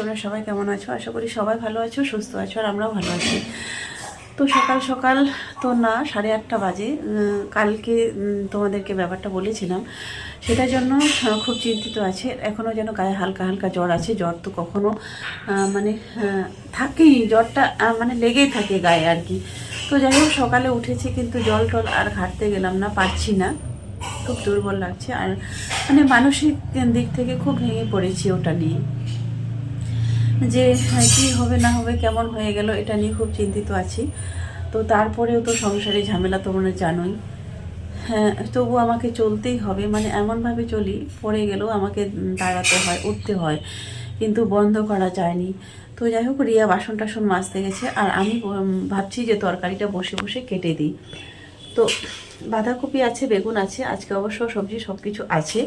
তোমরা সবাই কেমন আছো? আশা করি সবাই ভালো আছো সুস্থ আছো আর আমরাও ভালো আছি। তো সকাল সকাল তো না সাড়ে আটটা বাজে। কালকে তোমাদেরকে ব্যাপারটা বলেছিলাম। সেটার জন্য খুব চিন্তিত আছে। এখনও যেন গায়ে হালকা হালকা জ্বর আছে। জ্বর তো কখনো আহ, মানে থাকেই। জ্বরটা মানে লেগেই থাকে গায়ে আর কি। তো যাই হোক সকালে উঠেছি কিন্তু জল টল আর ঘাটতে গেলাম না পারছি না। খুব দুর্বল লাগছে। আর মানে মানসিক দিক থেকে খুব ভেঙে পড়েছি ওটা নিয়ে। যে হ্যাঁ, কি হবে না হবে কেমন হয়ে গেল এটা নিয়ে খুব চিন্তিত আছি। তো তারপরেও তো সংসারে ঝামেলা তোমরা জানোই। হ্যাঁ তবু আমাকে চলতেই হবে মানে এমনভাবে চলি পড়ে গেলেও আমাকে দাঁড়াতে হয় উঠতে হয় কিন্তু বন্ধ করা যায়নি। তো যাই হোক রিয়া বাসন টাসন মাজতে গেছে আর আমি ভাবছি যে তরকারিটা বসে বসে কেটে দিই। তো বাঁধাকপি আছে, বেগুন আছে, আজকে অবশ্য সবজি সব কিছু আছে।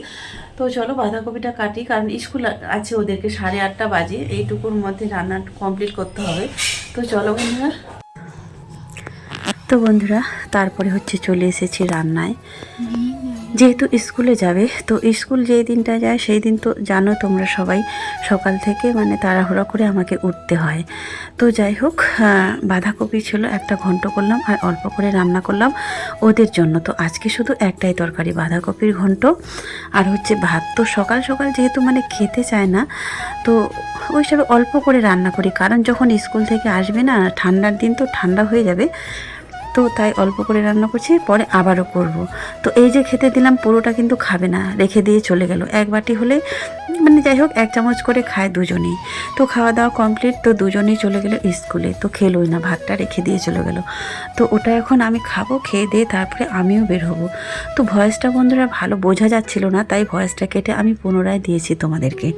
তো চলো বাঁধাকপিটা কাটি, কারণ স্কুল আছে ওদেরকে সাড়ে আটটা বাজে, এইটুকুর মধ্যে রান্না কমপ্লিট করতে হবে। তো চলো বন্ধুরা। তো বন্ধুরা, তারপরে হচ্ছে চলে এসেছি রান্নায়। যেহেতু স্কুলে যাবে, তো স্কুল যেই দিনটা যায় সেই দিন তো জানো তোমরা সবাই, সকাল থেকে মানে তাড়াহুড়া করে আমাকে উঠতে হয়। তো যাই হোক বাঁধাকপি ছিল, একটা ঘন্ট করলাম আর অল্প করে রান্না করলাম ওদের জন্য। তো আজকে শুধু একটাই তরকারি, বাঁধাকপির ঘন্ট। আর হচ্ছে ভাত তো সকাল সকাল যেহেতু মানে খেতে চায় না, তো ওই হিসাবে অল্প করে রান্না করি। কারণ যখন স্কুল থেকে আসবে না, ঠান্ডার দিন তো ঠান্ডা হয়ে যাবে। তো তাই অল্প করে রান্না করছি, পরে আবারও করব। তো এই যে খেতে দিলাম, পুরোটা কিন্তু খাবে না, রেখে দিয়ে চলে গেল। এক বাটি হলে মানে যাই হোক, এক চামচ করে খায় দুজনেই। তো খাওয়া দাওয়া কমপ্লিট তো দুজনেই চলে গেল স্কুলে। তো খেলোই না, ভাতটা রেখে দিয়ে চলে গেল। তো ওটা এখন আমি খাব, খেয়ে দিয়ে তারপরে আমিও বের হব। তো ভয়েসটা বন্ধুরা ভালো বোঝা যাচ্ছিল না, তাই ভয়েসটা কেটে আমি পুনরায় দিয়েছি তোমাদেরকে।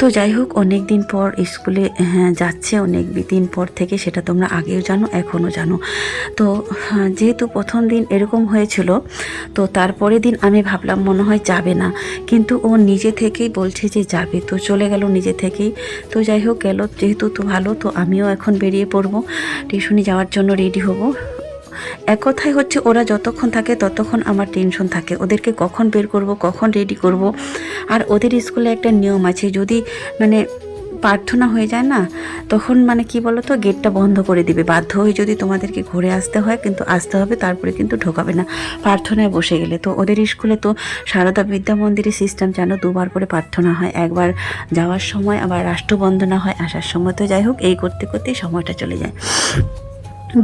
তো যাই হোক অনেক দিন পর স্কুলে হ্যাঁ, যাচ্ছে অনেক দিন পর থেকে সেটা তোমরা আগেও জানো এখনও জানো। তো হ্যাঁ, যেহেতু প্রথম দিন এরকম হয়েছিল তো তারপরে দিন আমি ভাবলাম মনে হয় যাবে না। কিন্তু ও নিজে থেকেই বলছে যে যাবে তো চলে গেল নিজে থেকেই। তো যাই হোক গেল যেহেতু তো ভালো তো আমিও এখন বেরিয়ে পড়ব। টিউশনি যাওয়ার জন্য রেডি হব। এক কথায় হচ্ছে ওরা যতক্ষণ থাকে ততক্ষণ আমার টেনশন থাকে। ওদেরকে কখন বের করব, কখন রেডি করব? আর ওদের স্কুলে একটা নিয়ম আছে, যদি মানে প্রার্থনা হয়ে যায় না, তখন মানে কি বলো তো গেটটা বন্ধ করে দিবে। বাধ্য হয়ে যদি তোমাদেরকে ঘুরে আসতে হয়, কিন্তু আসতে হবে, তারপরে কিন্তু ঢোকাবে না। প্রার্থনায় বসে গেলে তো ওদের স্কুলে তো সারদা বিদ্যা মন্দিরের সিস্টেম জানো দুবার করে প্রার্থনা হয়। একবার যাওয়ার সময় আবার রাষ্ট্রবন্দনা হয়, আসার সময়। তো যাই হোক, এই করতে করতেই সময়টা চলে যায়।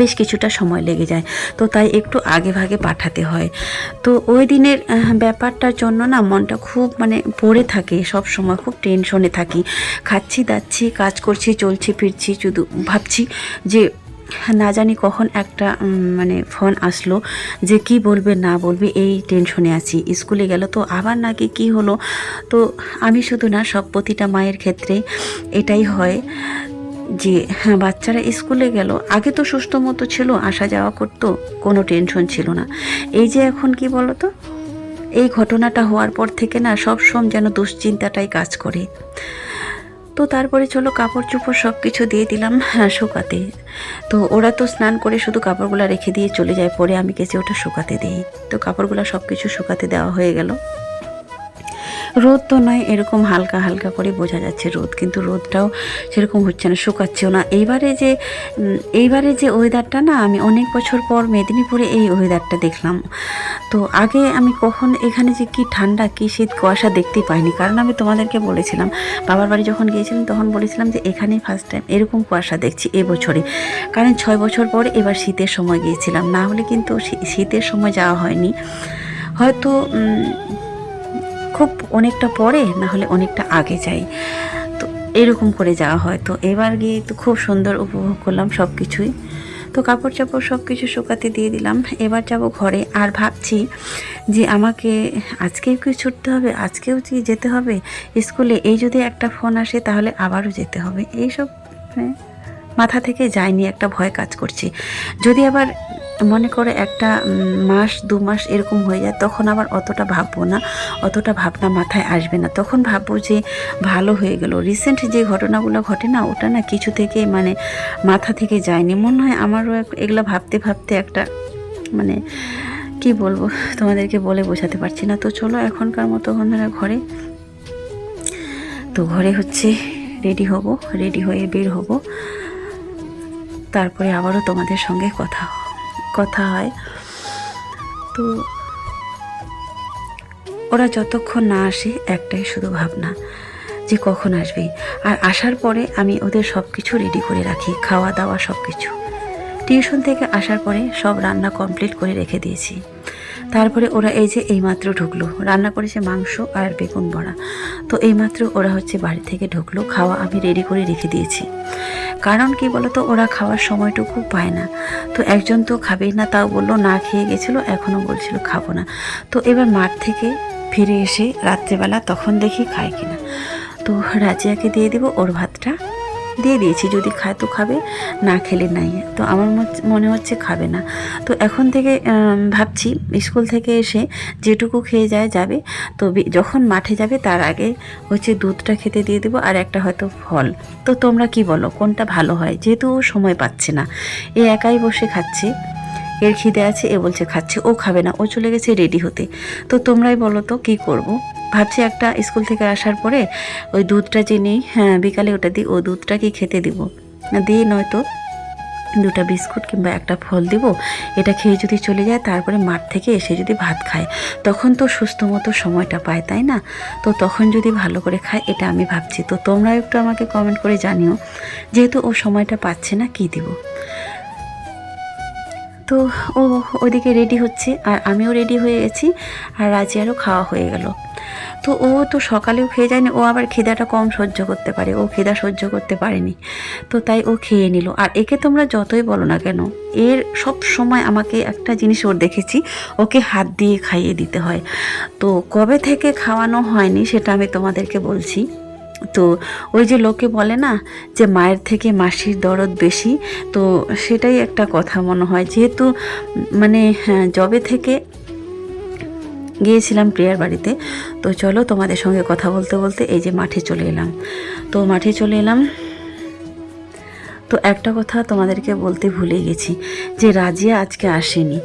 বেশ কিছুটা সময় লেগে যায়। তো তাই একটু আগে ভাগে পাঠাতে হয়। তো ওই দিনের ব্যাপারটার জন্য না মনটা খুব মানে পড়ে থাকে সব সময়, খুব টেনশনে থাকি। খাচ্ছি, দাচ্ছি, কাজ করছি, চলছি, ফিরছি, শুধু ভাবছি যে না জানি কখন একটা মানে ফোন আসলো যে কি বলবে, না বলবে, এই টেনশনে আছি। স্কুলে গেল তো আবার নাকি কি হলো? তো আমি শুধু না সব প্রতিটা মায়ের ক্ষেত্রে এটাই হয়। যে হ্যাঁ বাচ্চারা স্কুলে গেল। আগে তো সুস্থ মতো ছিল, আসা যাওয়া করতো, কোনো টেনশন ছিল না। এই যে এখন কি বলতো? এই ঘটনাটা হওয়ার পর থেকে না সব সময় যেন দুশ্চিন্তাটাই কাজ করে। তো তারপরে চলো কাপড় চোপড় সব কিছু দিয়ে দিলাম হ্যাঁ শুকাতে। তো ওরা তো স্নান করে শুধু কাপড়গুলো রেখে দিয়ে চলে যায়, পরে আমি গেছি ওটা শুকাতে দিই। তো কাপড়গুলো সব কিছু শুকাতে দেওয়া হয়ে গেল। রোদ তো নয়, এরকম হালকা হালকা করে বোঝা যাচ্ছে রোদ, কিন্তু রোদটাও সেরকম হচ্ছে না, শুকাচ্ছেও না। এইবারে যে এইবারে যে ওয়েদারটা না, আমি অনেক বছর পর মেদিনীপুরে এই ওয়েদারটা দেখলাম। তো আগে আমি কখন, এখানে যে কি ঠান্ডা, কি শীত, কুয়াশা দেখতেই পাইনি। কারণ আমি তোমাদেরকে বলেছিলাম, বাবার বাড়ি যখন গিয়েছিলাম, তখন বলেছিলাম যে এখানেই ফার্স্ট টাইম এরকম কুয়াশা দেখছি এবছরে। কারণ ছয় বছর পরে এবার শীতের সময় গিয়েছিলাম, না হলে কিন্তু শীতের সময় যাওয়া হয়নি। হয়তো খুব অনেকটা পরে না হলে অনেকটা আগে যাই। তো এরকম করে যাওয়া হয়। তো এবার গিয়ে তো খুব সুন্দর উপভোগ করলাম সব কিছুই তো কাপড় চাপড় সব কিছু শুকাতে দিয়ে দিলাম। এবার যাব ঘরে। আর ভাবছি যে আমাকে আজকেও কি ছুটতে হবে? আজকেও কি যেতে হবে? স্কুলে এই যদি একটা ফোন আসে, তাহলে আবারও যেতে হবে। এইসব মানে মাথা থেকে যায়নি, একটা ভয় কাজ করছে। যদি আবার মনে করে একটা মাস, দু মাস এরকম হয়ে যায়, তখন আবার অতটা ভাববো না, অতটা ভাবনা মাথায় আসবে না। তখন ভাববো যে ভালো হয়ে গেল। রিসেন্ট যে ঘটনাগুলো ঘটে না, ওটা না কিছু থেকে মানে মাথা থেকে যায়নি। মনে হয় আমারও এগুলো ভাবতে ভাবতে একটা মানে কি বলব, তোমাদেরকে বলে বোঝাতে পারছি না। তো চলো এখনকার মতো বন্ধুরা ঘরে। তো ঘরে হচ্ছে রেডি হব, রেডি হয়ে বের হব। তারপরে আবারও তোমাদের সঙ্গে কথা কথা হয়। তো ওরা যতক্ষণ না আসে, একটাই শুধু ভাবনা যে কখন আসবে। আর আসার পরে আমি ওদের সব কিছু রেডি করে রাখি খাওয়া দাওয়া সব কিছু টিউশন থেকে আসার পরে সব রান্না কমপ্লিট করে রেখে দিয়েছি। তারপরে ওরা এই যে এইমাত্র ঢুকলো, রান্না করেছে মাংস আর বেগুন বড়া। তো এইমাত্র ওরা হচ্ছে বাড়ি থেকে ঢুকলো, খাওয়া আমি রেডি করে রেখে দিয়েছি। কারণ কি বলতো, ওরা খাওয়ার সময়টুকু পায় না। তো একজন তো খাবেই না, তাও বলল না খেয়ে গেছিল, এখনও বলছিল খাব না। তো এবার মাঠ থেকে ফিরে এসে রাত্রেবেলা তখন দেখি খায় কিনা। তো রাজিয়াকে দিয়ে দেবো ওর ভাতটা। দিয়ে দিয়েছি, যদি খায় তো খাবে, না খেলে নাই। তো আমার মনে হচ্ছে খাবে না। তো এখন থেকে ভাবছি স্কুল থেকে এসে যেটুকু খেয়ে যায় যাবে। তো যখন মাঠে যাবে তার আগে হচ্ছে দুধটা খেতে দিয়ে দেবো আর একটা হয়তো ফল। তো তোমরা কি বলো, কোনটা ভালো হয়? যেহেতু ও সময় পাচ্ছে না। এ একাই বসে খাচ্ছে। এর খিদে আছে, এ বলছে খাচ্ছে, ও খাবে না, ও চলে গেছে রেডি হতে। তো তোমরাই বলো তো, কী করব? ভাবছি একটা স্কুল থেকে আসার পরে ওই দুধটা নিই হ্যাঁ বিকালে ওটা দিই, ও দুধটা কি খেতে দিব? দিই নয়তো। দুটা বিস্কুট কিংবা একটা ফল দিব। এটা খেয়ে যদি চলে যায়, তারপরে মাঠ থেকে এসে যদি ভাত খায়, তখন তো সুস্থ মতো সময়টা পায়, তাই না? তো তখন যদি ভালো করে খায়, এটা আমি ভাবছি। তো তোমরা একটু আমাকে কমেন্ট করে জানিও, যেহেতু ও সময়টা পাচ্ছে না, কি দিব? তো ও ওদিকে রেডি হচ্ছে, আর আমিও রেডি হয়ে গেছি, আর রাজিয়ারও খাওয়া হয়ে গেল। তো ও তো সকালেও খেয়ে যায়নি ও আবার খিদাটা কম সহ্য করতে পারে ও খিদা সহ্য করতে পারেনি। তো তাই ও খেয়ে নিল। আর একে তোমরা যতই বলো না কেন এর সব সময় আমাকে একটা জিনিস ওর দেখেছি ওকে হাত দিয়ে খাইয়ে দিতে হয়। তো কবে থেকে খাওয়ানো হয়নি সেটা আমি তোমাদেরকে বলছি। তো ওই যে লোকে বলে না যে মায়ের থেকে মাসির দরদ বেশি তো সেটাই একটা কথা মনে হয়। যেহেতু মানে হ্যাঁ, জবে থেকে গিয়েছিলাম প্রিয়ার বাড়িতে। তো চলো তোমাদের সঙ্গে কথা বলতে বলতে এই যে মাঠে চলে এলাম। তো মাঠে চলে এলাম। তো একটা কথা তোমাদেরকে বলতে ভুলে গেছি যে রাজিয়া আজকে আসেনি।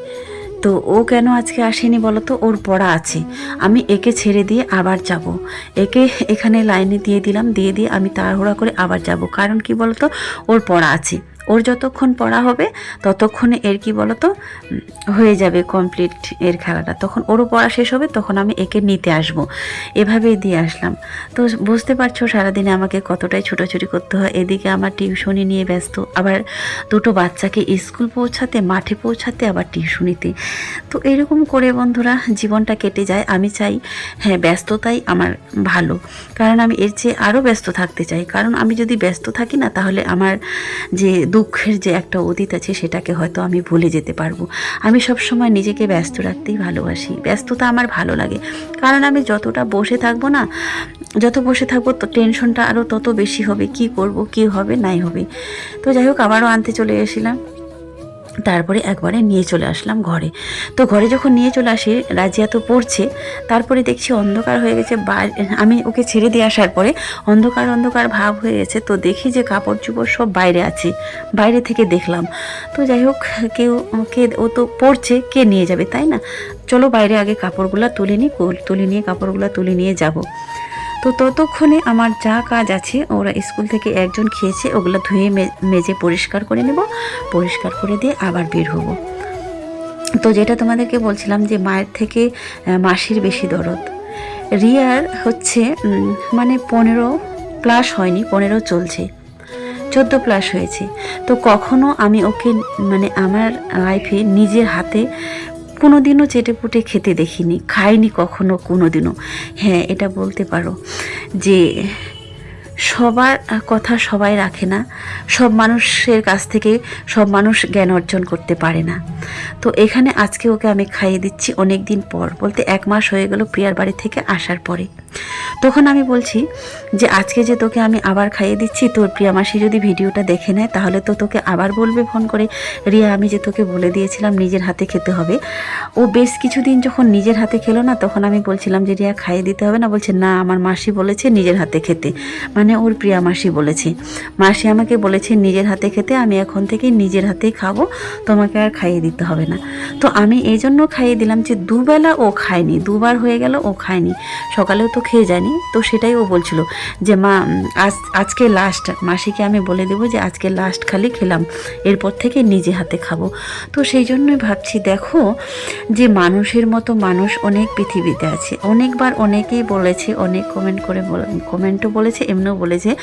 তো ও কেন আজকে আসেনি বলো তো ওর পড়া আছে। আমি একে ছেড়ে দিয়ে আবার যাব। একে এখানে লাইনে দিয়ে দিলাম, দিয়ে দিয়ে আমি তাড়াহুড়া করে আবার যাব। কারণ কি বলতো? ওর পড়া আছে। ওর যতক্ষণ পড়া হবে, ততক্ষণে এর কি বলতো হয়ে যাবে কমপ্লিট এর খেলাটা। তখন ওরও পড়া শেষ হবে, তখন আমি একে নিতে আসব। এভাবেই দিয়ে আসলাম। তো বুঝতে পারছ সারাদিনে আমাকে কতটাই ছোটাছুটি করতে হয়। এদিকে আমার টিউশনি নিয়ে ব্যস্ত। আবার দুটো বাচ্চাকে স্কুল পৌঁছাতে, মাঠে পৌঁছাতে, আবার টিউশনিতে তো এরকম করে বন্ধুরা জীবনটা কেটে যায়। আমি চাই হ্যাঁ ব্যস্ততাই আমার ভালো। কারণ আমি এর চেয়ে আরও ব্যস্ত থাকতে চাই। কারণ আমি যদি ব্যস্ত থাকি না, তাহলে আমার যে দুঃখের যে একটা অতীত আছে সেটাকে হয়তো আমি ভুলে যেতে পারব। আমি সব সময় নিজেকে ব্যস্ত রাখতেই ভালোবাসি। ব্যস্ততা আমার ভালো লাগে। কারণ আমি যতটা বসে থাকব না, যত বসে থাকব তো টেনশনটা আরও তত বেশি হবে। কি করব, কি হবে, নাই হবে। তো যাই হোক, আবারও আনতে চলে এসেছিলাম। তারপরে একবারে নিয়ে চলে আসলাম ঘরে। তো ঘরে যখন নিয়ে চলে আসি, রাজিয়া তো পড়ছে, তারপরে দেখছি অন্ধকার হয়ে গেছে আমি ওকে ছেড়ে দিয়ে আসার পরে অন্ধকার অন্ধকার ভাব হয়ে গেছে, তো দেখি যে কাপড় চোপড় সব বাইরে আছে, বাইরে থেকে দেখলাম। তো যাই হোক, কেউ, কে, ও তো পড়ছে, কে নিয়ে যাবে, তাই না? চলো বাইরে আগে কাপড়গুলো তুলে নিই তুলে নিয়ে কাপড়গুলো তুলে নিয়ে যাব। তো ততক্ষণে আমার যা কাজ আছে, ওরা স্কুল থেকে একজন খেয়েছে, ওগুলো ধুয়ে মেজে পরিষ্কার করে নেব, পরিষ্কার করে দিয়ে আবার বের হব। তো যেটা তোমাদেরকে বলছিলাম যে মায়ের থেকে মাসির বেশি দরদ। রিয়ার হচ্ছে মানে পনেরো প্লাস হয়নি, পনেরো চলছে, চোদ্দ প্লাস হয়েছে। তো কখনো আমি ওকে মানে আমার লাইফে নিজের হাতে কোনোদিনও চেটে পুটে খেতে দেখিনি, খাইনি কখনো দিনও হ্যাঁ এটা বলতে পারো যে সবার কথা সবাই রাখে না, সব মানুষের কাছ থেকে সব মানুষ জ্ঞান অর্জন করতে পারে না। তো এখানে আজকে ওকে আমি খাইয়ে দিচ্ছি অনেক দিন পর, বলতে এক মাস হয়ে গেল প্রিয়ার বাড়ি থেকে আসার পরে। তখন আমি বলছি যে, আজকে যে তোকে আমি আবার খাইয়ে দিচ্ছি, তোর প্রিয়া মাসি যদি ভিডিওটা দেখে নেয়, তাহলে তো তোকে আবার বলবে ফোন করে, রিয়া, আমি যে তোকে বলে দিয়েছিলাম নিজের হাতে খেতে হবে, ও বেশ কিছুদিন যখন নিজের হাতে খেলো না, তখন আমি বলছিলাম যে, রিয়া, খাইয়ে দিতে হবে না বলছে, না, আমার মাসি বলেছে নিজের হাতে খেতে। মানে ওর প্রিয়া মাসি বলেছে। মাসি আমাকে বলেছে, নিজের হাতে খেতে, আমি এখন থেকে নিজের হাতেই খাব, তোমাকে আর খাইয়ে দিতে হবে না। তো আমি এই জন্য খাইয়ে দিলাম যে, দুবেলা ও খায়নি, দুবার হয়ে গেল ও খায়নি। সকালেও তো খেয়ে যায়নি। তো সেটাই ও বলছিল যে, মা আজ, আজকে লাস্ট মাসিকে আমি বলে দেবো যে, আজকে লাস্ট খালি খেলাম। এরপর থেকে নিজে হাতে খাব। তো সেই জন্যই ভাবছি, দেখো, যে মানুষের মতো মানুষ অনেক পৃথিবীতে আছে। অনেকবার অনেকেই বলেছে, অনেক কমেন্ট করে কমেন্টও বলেছে, এমনিও বলেছে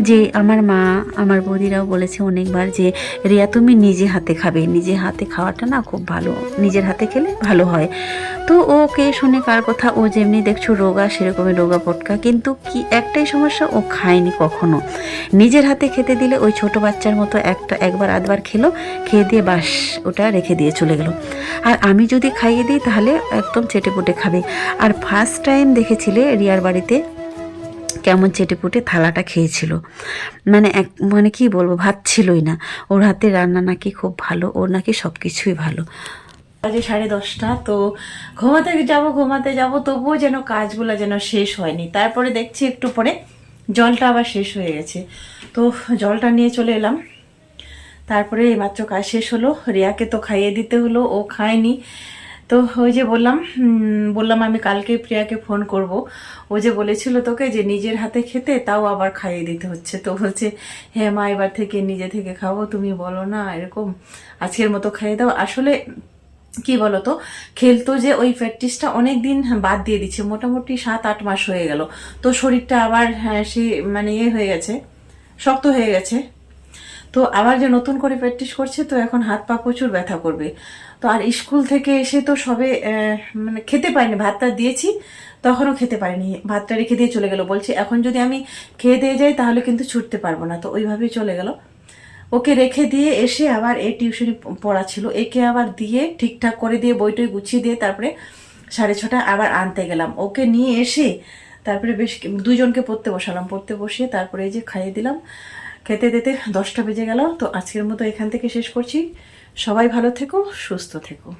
যে আমার মা, আমার বৌদিরাও বলেছে অনেকবার যে, রিয়া, তুমি নিজে হাতে খাবে। নিজে হাতে খাওয়াটা না খুব ভালো। নিজের হাতে খেলে ভালো হয়। তো ওকে শুনে কার কথা? ও যেমনি দেখছ রোগা, সেরকমই রোগা পটকা কিন্তু কি একটাই সমস্যা? ও খায়নি কখনো। নিজের হাতে খেতে দিলে ওই ছোট বাচ্চার মতো একটা, একবার, আধবার খেলো, খেয়ে দিয়ে বাস, ওটা রেখে দিয়ে চলে গেল। আর আমি যদি খাইয়ে দিই, তাহলে একদম চেটে পুটে খাবে। আর ফার্স্ট টাইম দেখেছিলে রিয়ার বাড়িতে? কেমন চেটেপুটে থালাটা খেয়েছিল। মানে এক মানে কি বলব ভাত ছিলই না। ওর হাতে রান্না নাকি খুব ভালো, ওর নাকি সব কিছুই ভালো। বাজে সাড়ে দশটা, তো ঘুমাতে যাব ঘুমাতে যাব, তবুও যেন কাজগুলো যেন শেষ হয়নি। তারপরে দেখছি একটু পরে জলটা আবার শেষ হয়ে গেছে। তো জলটা নিয়ে চলে এলাম। তারপরে এইমাত্র কাজ শেষ হলো। রিয়াকে তো খাইয়ে দিতে হলো, ও খায়নি। তো ওই যে বললাম বললাম আমি কালকে প্রিয়াকে ফোন করব। ও যে বলেছিল তোকে যে নিজের হাতে খেতে তাও আবার খাইয়ে দিতে হচ্ছে। তো বলছে হ্যাঁ মা এবার থেকে নিজে থেকে খাব তুমি বলো না এরকম আজকের মতো খাইয়ে দাও। আসলে কি বলতো খেলতো যে ওই প্র্যাকটিসটা অনেক দিন বাদ দিয়ে দিচ্ছে মোটামুটি সাত আট মাস হয়ে গেল। তো শরীরটা আবার হ্যাঁ, সে মানে ইয়ে হয়ে গেছে শক্ত হয়ে গেছে। তো আবার যে নতুন করে প্র্যাকটিস করছে, তো এখন হাত পা প্রচুর ব্যথা করবে। তো আর স্কুল থেকে এসে তো সবে মানে খেতে পারিনি ভাতটা দিয়েছি, তখনও খেতে পারিনি। ভাতটা রেখে দিয়ে চলে গেল, বলছে এখন যদি আমি খেয়ে দিয়ে যাই, তাহলে কিন্তু ছুটতে পারব না। তো ওইভাবেই চলে গেল। ওকে রেখে দিয়ে এসে আবার এই টিউশনি পড়া ছিল একে আবার দিয়ে ঠিকঠাক করে দিয়ে বইটই গুছিয়ে দিয়ে তারপরে সাড়ে ছটা আবার আনতে গেলাম। ওকে নিয়ে এসে তারপরে বেশ দুজনকে পড়তে বসালাম। পড়তে বসিয়ে তারপরে এই যে খাইয়ে দিলাম। খেতে দিতে দশটা বেজে গেল, তো আজকের মতো এখান থেকে শেষ করছি। সবাই ভালো থেকো, সুস্থ থেকো।